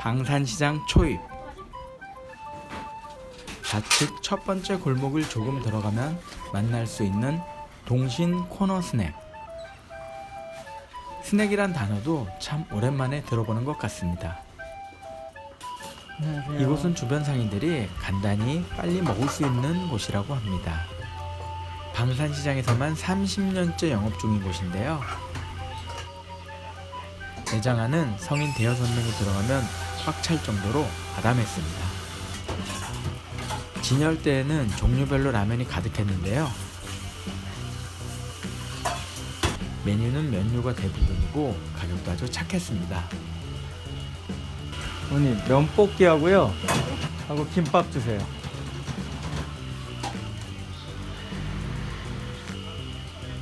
방산시장 초입 좌측 첫 번째 골목을 조금 들어가면 만날 수 있는 동신 코너 스낵 스낵이란 단어도 참 오랜만에 들어보는 것 같습니다. 안녕하세요. 이곳은 주변 상인들이 간단히 빨리 먹을 수 있는 곳이라고 합니다. 방산시장에서만 30년째 영업 중인 곳인데요. 안은 성인 대여섯 명이 들어가면 꽉 찰 정도로 아담했습니다. 진열대에는 종류별로 라면이 가득했는데요. 메뉴는 면류가 대부분이고 가격도 아주 착했습니다. 어머니 면볶이 하고요. 하고 김밥 주세요.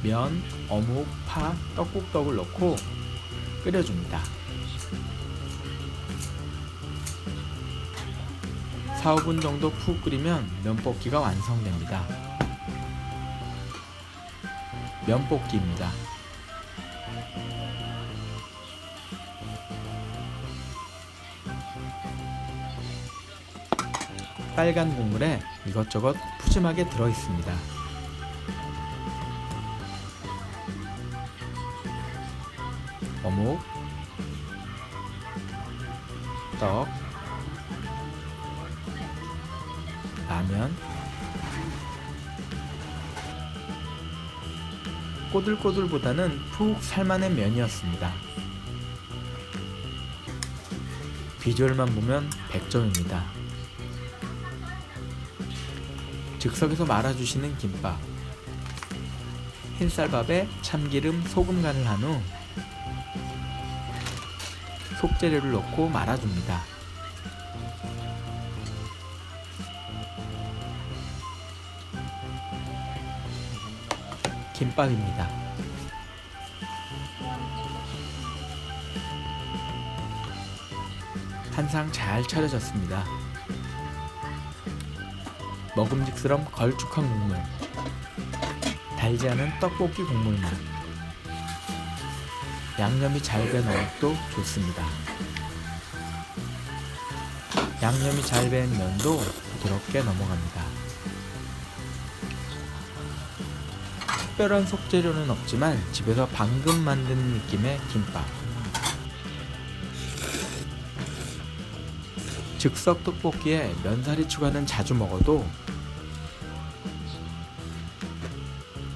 면, 어묵, 파, 떡국떡을 넣고 끓여줍니다. 4, 5분 정도 푹 끓이면 면볶이가 완성됩니다. 면볶이입니다. 빨간 국물에 이것저것 푸짐하게 들어 있습니다. 어묵, 떡, 라면, 꼬들꼬들보다는 푹 살만한 면이었습니다. 비주얼만 보면 100점입니다. 즉석에서 말아주시는 김밥, 흰쌀밥에 참기름, 소금 간을 한 후 속재료를 넣고 말아줍니다. 김밥입니다. 한상 잘 차려졌습니다. 먹음직스럼 걸쭉한 국물, 달지 않은 떡볶이 국물 맛, 양념이 잘밴 어묵도 좋습니다. 양념이 잘밴 면도 부드럽게 넘어갑니다. 특별한 속재료는 없지만 집에서 방금 만든 느낌의 김밥. 즉석 떡볶이에 면사리 추가는 자주 먹어도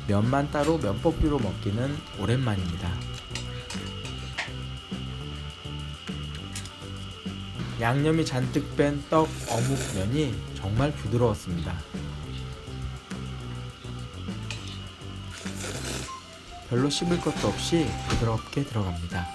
면만 따로 면볶이로 먹기는 오랜만입니다. 양념이 잔뜩 뺀 떡 어묵면이 정말 부드러웠습니다. 별로 씹을 것도 없이 부드럽게 들어갑니다.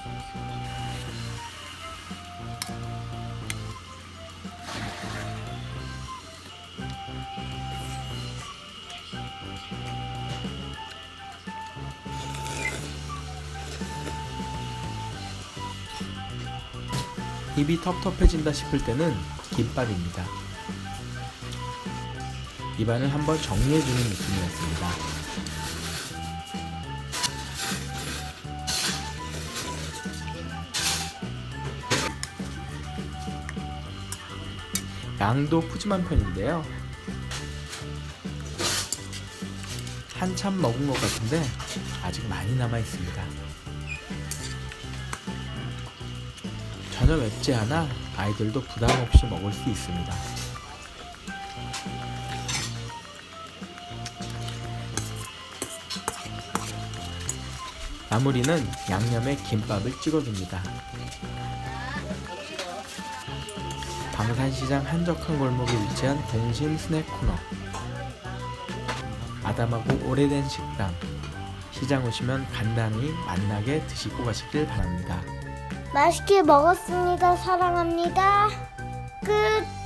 입이 텁텁해진다 싶을 때는 김밥입니다. 입안을 한번 정리해주는 느낌이었습니다. 양도 푸짐한 편인데요. 한참 먹은 것 같은데 아직 많이 남아 있습니다. 전혀 맵지 않아 아이들도 부담 없이 먹을 수 있습니다. 마무리는 양념에 김밥을 찍어줍니다. 방산시장 한적한 골목에 위치한 동심 스낵 코너. 아담하고 오래된 식당. 시장 오시면 간단히 만나게 드시고 가시길 바랍니다. 맛있게 먹었습니다. 사랑합니다. 끝.